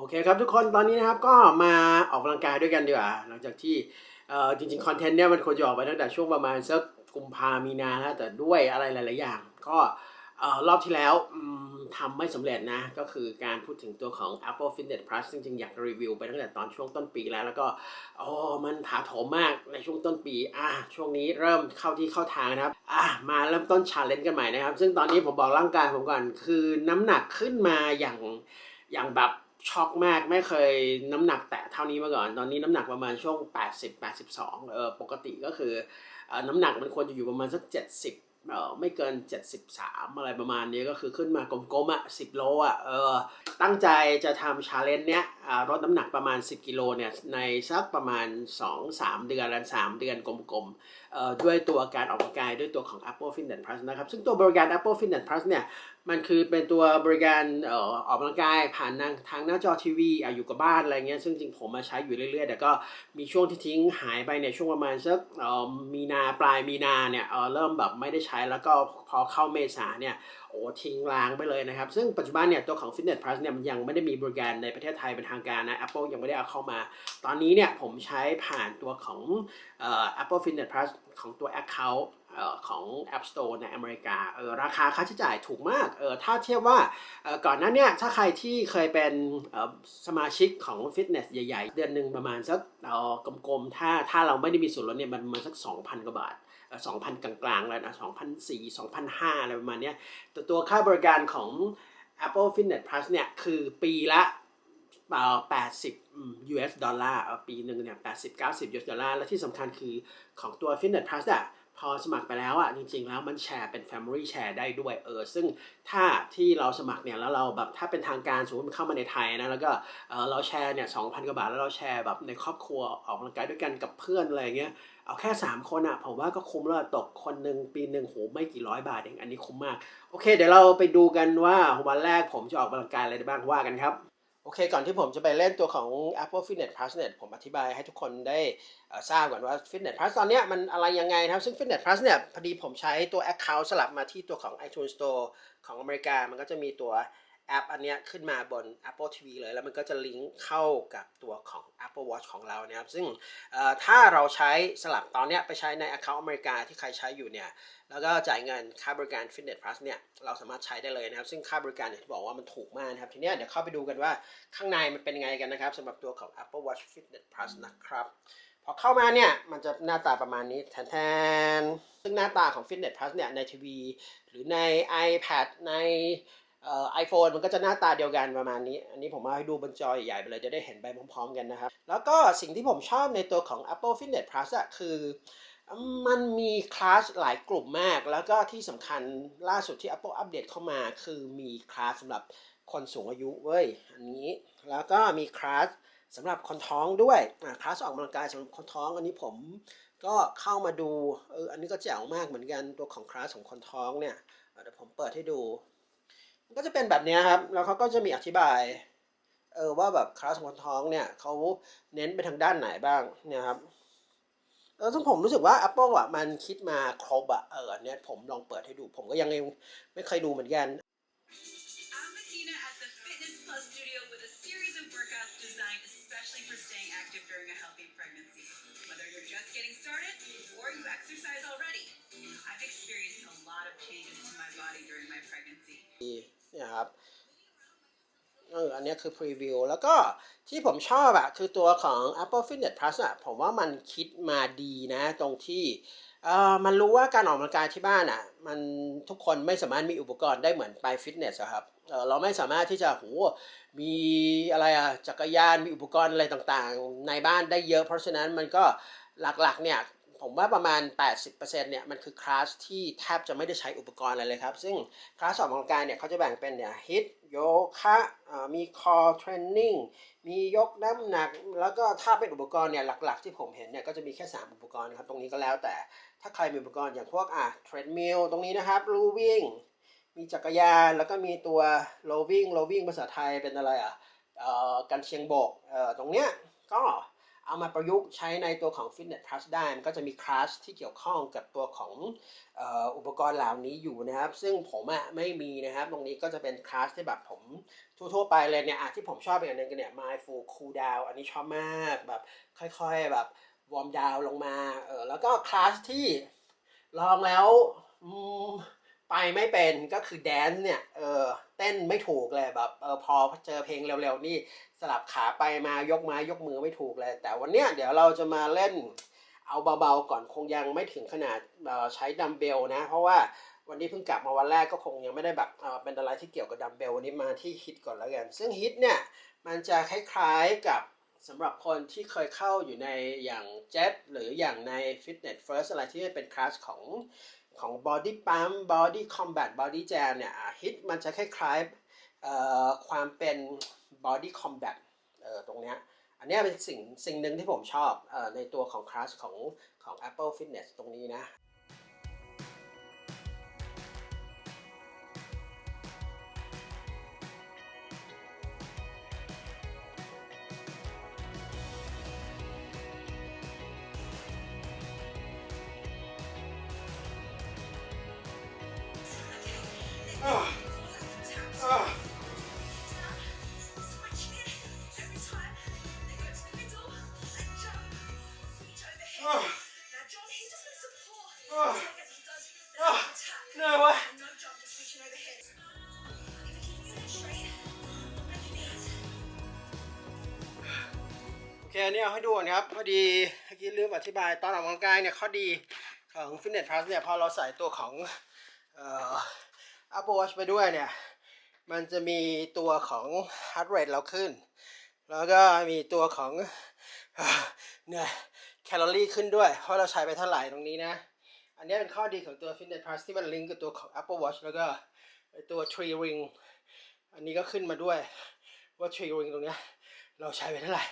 โอเคครับทุกคนตอนนี้นะครับก็มาออกกำลังกายด้วยกันดีกว่า หลังจากที่จริงๆคอนเทนต์เนี่ยมันควรจะออกไปตั้งแต่ช่วงประมาณสักกุมภามีนาแล้วแต่ด้วยอะไรหลาย ๆ อย่าง ก็รอบที่แล้วทำไม่สำเร็จนะ ก็คือการพูดถึงตัวของ Apple Fitness Plus จริง ๆ อยากรีวิวไปตั้งแต่ตอนช่วงต้นปีแล้ว แล้วก็โอ้มันถาโถมมากในช่วงต้นปี อะช่วงนี้เริ่มเข้าที่เข้าทางนะครับ อะมาเริ่มต้นชาเลนจ์กันใหม่นะครับ ซึ่งตอนนี้ผมบอกร่างกายผมก่อนคือน้ำหนักขึ้นมาอย่างอย่างแบบ ช็อกมากไม่เคยน้ำหนักแตะเท่านี้มาก่อน ตอนนี้น้ำหนักประมาณช่วง 80 82เออปกติก็คืออน้ำหนักมันควรจะอยู่ประมาณสัก 70เออไม่เกิน 73 อะไรประมาณนี้ก็คือขึ้นมากลมๆอะ10 โลอะเออตั้งใจจะทำชาเลนจ์เนี้ยลดน้ำหนักประมาณ 10 กิโลเนี่ยในสักประมาณ 2-3 เดือนและ3เดือนกลมๆเอ่อด้วยตัวการออกกำลังกายด้วยตัวของ Apple Fitness Plus นะครับ ซึ่งตัวบริการ Apple Fitness Plus เนี่ย มันคือเป็นตัวบริการเอ่อออกกำลังกายผ่านทางทางหน้าจอทีวีออยู่กับบ้านอะไรเงี้ยซึ่งจริงผมมาใช้อยู่เรื่อยๆ แต่ก็มีช่วงที่ทิ้งหายไปเนี่ยช่วงประมาณสักเอ่อมีนาปลายมีนาเนี่ยเอ่อเริ่มแบบไม่ได้ใช้แล้วก็พอเข้าเมษาเนี่ยโอ้ทิ้งล้างไปเลยนะครับ ซึ่งปัจจุบันเนี่ยตัวของ Fitness Plus เนี่ยมันยังไม่ได้มีบริการในประเทศไทยเป็นทางการนะ Apple ยังไม่ได้เอาเข้ามา ตอนนี้เนี่ยผมใช้ผ่านตัวของเอ่อ Apple Fitness Plus ของตัว Account ของ App Store ในอเมริกาเออราคาค่าใช้จ่ายถูกมากเออถ้าเทียบว่าก่อนหน้าเนี้ถ้าใครที่เคยเป็นสมาชิกของฟิตเนสใหญ่ๆ เดือนหนึ่งประมาณสักเออกลมๆ ถ้าถ้าเราไม่ได้มีส่วนลดเนี่ยมันประมาณสัก 2,000 กว่าบาทสองพันกลางๆ แล้วนะ2,400 2,500อะไรประมาณเนี้ยแต่ตัวค่าบริการของ Apple Fitness Plus เนี่ยคือปีละเอ่อ80 US ดอลลาร์ปีหนึ่งเนี่ย80 90 US ดอลลาร์ และที่สำคัญคือของตัว Fitness Plus อะ พอสมัครไปแล้วอะจริงๆแล้วมันแชร์เป็น Family Share ได้ด้วยเออซึ่งถ้าที่เราสมัครเนี่ยแล้วเราแบบถ้าเป็นทางการสมมติมันเข้ามาในไทยนะแล้วก็เออเราแชร์เนี่ย2,000กว่าบาทแล้วเราแชร์แบบในครอบครัวออกกำลังกายด้วยกันกับเพื่อนอะไรเงี้ยเอาแค่ 3 คนอะผมว่าก็คุ้มแล้วตกคนหนึ่งปีหนึ่งโหไม่กี่ร้อยบาทเองอันนี้คุ้มมาก โอเค เดี๋ยวเราไปดูกันว่าวันแรกผมจะออกกำลังกายอะไรบ้างว่ากันครับ โอเค ก่อนที่ผมจะไปเล่นตัวของ Apple Fitness Plus เนี่ยผมอธิบายให้ทุกคนได้ทราบก่อนว่า Fitness Plus ตอนนี้มันอะไรยังไงนะครับ ซึ่ง Fitness Plus เนี่ยพอดีผมใช้ตัว Account สลับมาที่ตัวของ iTunes Store ของอเมริกา มันก็จะมีตัว แอปอันเนี้ยขึ้นมาบน Apple TV เลย แล้วมันก็จะลิงก์เข้ากับตัวของ Apple Watch ของเรานะครับ ซึ่งถ้าเราใช้สลับตอนเนี้ยไปใช้ใน Account อเมริกาที่ใครใช้อยู่เนี่ยแล้วก็จ่ายเงินค่าบริการ Fitness Plus เนี่ยเราสามารถใช้ได้เลยนะครับ ซึ่งค่าบริการเนี่ยที่บอกว่ามันถูกมากนะครับ ทีนี้เดี๋ยวเข้าไปดูกันว่าข้างในมันเป็นยังไงกันนะครับสำหรับตัวของ Apple Watch Fitness Plus นะครับพอเข้ามาเนี่ยมันจะหน้าตาประมาณนี้แทนๆซึ่งหน้าตาของ Fitness Plus เนี่ยในทีวีหรือใน iPad ใน เอ่อ iPhone มันก็จะหน้าตาเดียวกันประมาณนี้ อันนี้ผมมาให้ดูบนจอใหญ่ๆไปเลยจะได้เห็นไปพร้อมๆกันนะครับ แล้วก็สิ่งที่ผมชอบในตัวของ Apple Fitness Plus อะคือมันมีคลาสหลายกลุ่มมาก แล้วก็ที่สำคัญล่าสุดที่ Apple อัปเดตเข้ามาคือมีคลาสสำหรับคนสูงอายุเว้ยอันนี้ แล้วก็มีคลาสสำหรับคนท้องด้วยคลาสออกกำลังกายสำหรับคนท้องอันนี้ผมก็เข้ามาดูเอออันนี้ก็แจ๋วมากเหมือนกันตัวของคลาสของคนท้องเนี่ยเดี๋ยวผมเปิดให้ดู ก็จะเป็นแบบนี้ครับ แล้วเขาก็จะมีอธิบาย เออว่าแบบคลาสคนท้องเนี่ยเขาเน้นไปทางด้านไหนบ้างเนี่ยครับเออซึ่งผมรู้สึกว่า Apple อะมันคิดมาครบอะเออเนี่ยผมลองเปิดให้ดู ผมก็ยังไม่เคยดูเหมือนกัน ครับเอออันนี้คือพรีวิวแล้วก็ที่ผมชอบอะคือตัวของ Apple Fitness Plus อะผมว่ามันคิดมาดีนะตรงที่เออมันรู้ว่าการออกกำลังกายที่บ้านอะมันทุกคนไม่สามารถมีอุปกรณ์ได้เหมือนไปฟิตเนสครับเออเราไม่สามารถที่จะโหมีอะไรอะจักรยานมีอุปกรณ์อะไรต่างๆ ในบ้านได้เยอะ เพราะฉะนั้นมันก็หลักๆเนี่ย ผมว่าประมาณ 80%เนี่ยมันคือคลาสที่แทบจะไม่ได้ใช้อุปกรณ์อะไรเลยครับ ซึ่งคลาสออกกำลังกายเนี่ยเขาจะแบ่งเป็นเนี่ยฮิตโยคะมีคอเทรนนิ่งมียกน้ำหนัก แล้วก็ถ้าเป็นอุปกรณ์เนี่ยหลักๆ ที่ผมเห็นเนี่ยก็จะมีแค่ 3 อุปกรณ์นะครับ ตรงนี้ก็แล้วแต่ถ้าใครมีอุปกรณ์อย่างพวกอะเทรดมิลตรงนี้นะครับลูวิ่งมีจักรยานแล้วก็มีตัวโลวิ่งโลวิ่งภาษาไทยเป็นอะไรอะเอ่อกันเชียงบกเอ่อตรงเนี้ยก็ เอามาประยุกต์ใช้ในตัวของ Fitness Plus ได้ มันก็จะมีคลาสที่เกี่ยวข้องกับตัวของอ,อุปกรณ์เหล่านี้อยู่นะครับ ซึ่งผมอะไม่มีนะครับ ตรงนี้ก็จะเป็นคลาสที่แบบผมทั่วๆไปเลยเนี่ยที่ผมชอบอย่างหนึงก็เนี่ย Mindful Cool Down อันนี้ชอบมากแบบค่อยๆแบบวอร์มดาวลงมาเออแล้วก็คลาสที่ลองแล้วอืม ไปไม่เป็นก็คือแดนซ์เนี่ยเออเต้นไม่ถูกเลยแบบเออพอเจอเพลงเร็วๆนี่สลับขาไปมายกไม้ยกมือไม่ถูกเลย แต่วันเนี้ยเดี๋ยวเราจะมาเล่นเอาเบาๆก่อนคงยังไม่ถึงขนาดเออใช้ดัมเบลนะ เพราะว่าวันนี้เพิ่งกลับมาวันแรกก็คงยังไม่ได้แบบเออเป็นอะไรที่เกี่ยวกับดัมเบลวันนี้มาที่ฮิตก่อนแล้วกัน ซึ่งฮิตเนี่ยมันจะคล้ายๆกับสำหรับคนที่เคยเข้าอยู่ในอย่างเจ็ตหรืออย่างใน Fitness First อะไรที่เป็นคลาสของ ของ Body Pump Body Combat Body Jam เนี่ยฮิตมันจะคล้ายๆความเป็น body combat ออตรงเนี้ยอันนี้เป็นสิ่งสิ่งหนึ่งที่ผมชอบออในตัวของคลาสของของ Apple Fitness ตรงนี้นะ อันนี้เอาให้ดูก่อนครับพอดีเมื่อกี้ลืมอธิบายตอนออกกำลังกายเนี่ยข้อดีของ Fitness Plus เนี่ยพอเราใส่ตัวของเอ่อ Apple Watch ไปด้วยเนี่ย มันจะมีตัวของ heart rate เราขึ้น แล้วก็มีตัวของเนี่ยแคลอรี่ขึ้นด้วย เพราะเราใช้ไปเท่าไหร่ตรงนี้นะ อันนี้เป็นข้อดีของตัว Fitness Plus ที่มันลิงก์กับตัวของ Apple Watch แล้วก็ตัว Tree Ring อันนี้ก็ขึ้นมาด้วยว่า Tree Ring ตรงเนี้ยเราใช้ไปเท่าไหร่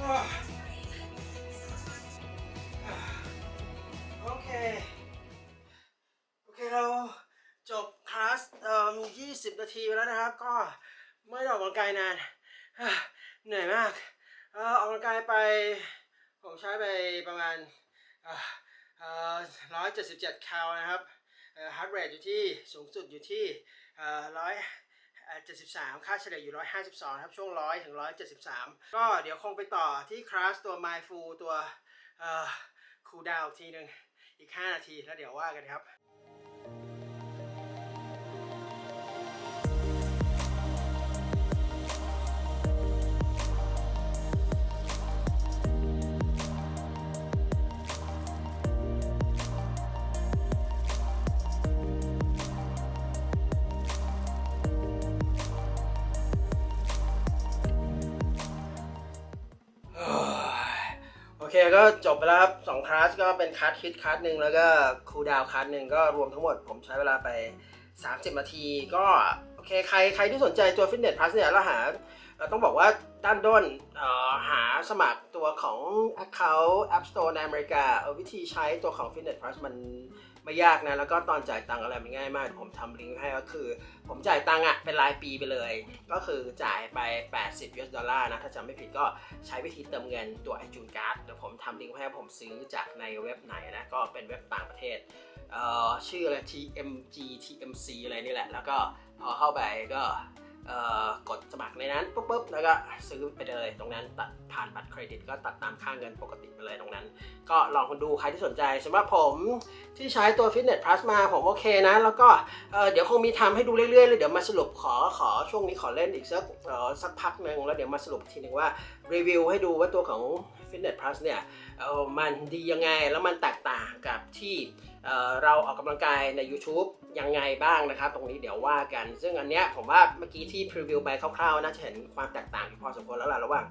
โอเค โอเคเราจบคลาสเอ่อ20 นาทีไปแล้วนะครับ ก็ไม่ได้ออกกำลังกายนาน เหนื่อยมาก เอ่อออกกำลังกายไป ผมใช้ไปประมาณเอ่อเอ่อ177แคลนะครับเอ่อ heart rate อยู่ที่สูงสุดอยู่ที่เอ่อ100เอ่อ 73 ค่าเฉลี่ยอยู่ 152 ครับ ช่วง 100 ถึง 173 ก็เดี๋ยวคงไปต่อที่คลาสตัว Mindful ตัวคูลดาวทีหนึ่งอีก 5 นาที แล้วเดี๋ยวว่ากันครับ เคก็จบไปแล้วครับสองคลาสก็เป็นคลาสฮิตคลาสหนึ่งแล้วก็ครูดาวคลาสหนึ่งก็รวมทั้งหมดผมใช้เวลาไป 30 นาที ก็โอเคใครใครที่สนใจตัวฟิตเนสพลัสเนี่ยเราหาเราต้องบอกว่า ด้านด้นหาสมัครตัวของ Account App Store ในอเมริกาวิธีใช้ตัวของ Fitness Plus มันไม่ยากนะ แล้วก็ตอนจ่ายตังค์อะไรมันง่ายมาก ผมทำลิงก์ให้ก็คือ ผมจ่ายตังค์อะเป็นรายปีไปเลย ก็คือจ่ายไป 80 US ดอลลาร์นะ ถ้าจำไม่ผิดก็ใช้วิธีเติมเงินตัว iTunes Card เดี๋ยวผมทำลิงก์ให้ผมซื้อจากในเว็บไหนนะ ก็เป็นเว็บต่างประเทศเอ่อชื่ออะไร TMG TMC อะไรนี่แหละ แล้วก็พอเข้าไปก็ กดสมัครในนั้นปุ๊บปุ๊บแล้วก็ซื้อไปเลยตรงนั้นตัดผ่านบัตรเครดิต ก็ตัดตามค่าเงินปกติไปเลยตรงนั้น ก็ลองคนดูใครที่สนใจสำหรับผมที่ใช้ตัว Fitness Plus มาผมโอเคนะ แล้วก็เเดี๋ยวคงมีทำให้ดูเรื่อยๆเลยเดี๋ยวมาสรุปขอขอช่วงนี้ขอเล่นอีกสักอ่อสักพักหนึ่งแล้วเดี๋ยวมาสรุปทีหนึ่งว่ารีวิวให้ดูว่าตัวของ Fitness Plus เนี่ยมันดียังไงแล้วมันแตกต่างกับที่เราออกกำลังกายใน YouTube ยังไงบ้างนะครับ ตรงนี้เดี๋ยวว่ากัน ซึ่งอันเนี้ยผมว่าเมื่อกี้ที่พรีวิวไปคร่าวๆ น่าจะเห็นความแตกต่างพอสมควรแล้วล่ะระหว่าง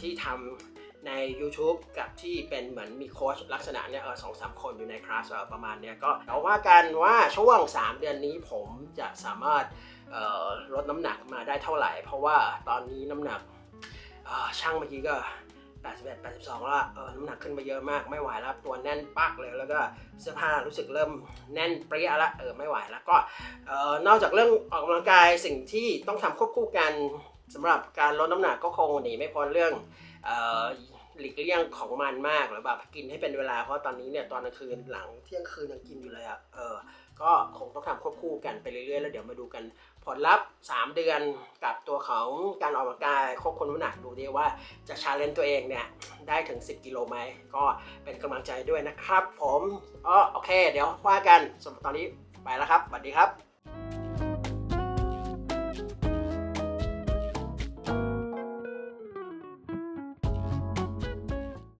ที่ทำใน YouTube กับที่เป็นเหมือนมีโค้ชลักษณะเนี้ยเออสองสามคนอยู่ในคลาสประมาณเนี้ยก็เราว่ากันว่าช่วง 3 เดือนนี้ผมจะสามารถลดน้ำหนักมาได้เท่าไหร่ เพราะว่าตอนนี้น้ำหนักเอ่อช่างเมื่อกี้ก็ 81 82 แล้วอะเออน้ำหนักขึ้นมาเยอะมากไม่ไหวแล้วตัวแน่นปักเลยแล้วก็เสื้อผ้ารู้สึกเริ่มแน่นเปรี้ยละเออไม่ไหวแล้วก็เออนอกจากเรื่องออกกำลังกายสิ่งที่ต้องทำควบคู่กันสำหรับการลดน้ำหนักก็คงหนีไม่พ้นเรื่องเออหลีกเลี่ยงของมันมากหรือแบบกินให้เป็นเวลาเพราะตอนนี้เนี่ยตอนกลางคืนหลังเที่ยงคืนยังกินอยู่เลยอะเออก็คงต้องทำควบคู่กันไปเรื่อยๆ แล้วเดี๋ยวมาดูกัน ผลลัพธ์ 3 เดือนกับตัวของการออกกำลังกายควบคุมน้ำหนักดูดีว่าจะชาเลนจ์ตัวเองเนี่ย ได้ถึง 10 กิโลไหม ก็เป็นกำลังใจด้วยนะครับผมอ๋อโอเค เดี๋ยวว่ากันสำหรับตอนนี้ไปแล้วครับสวัสดีครับ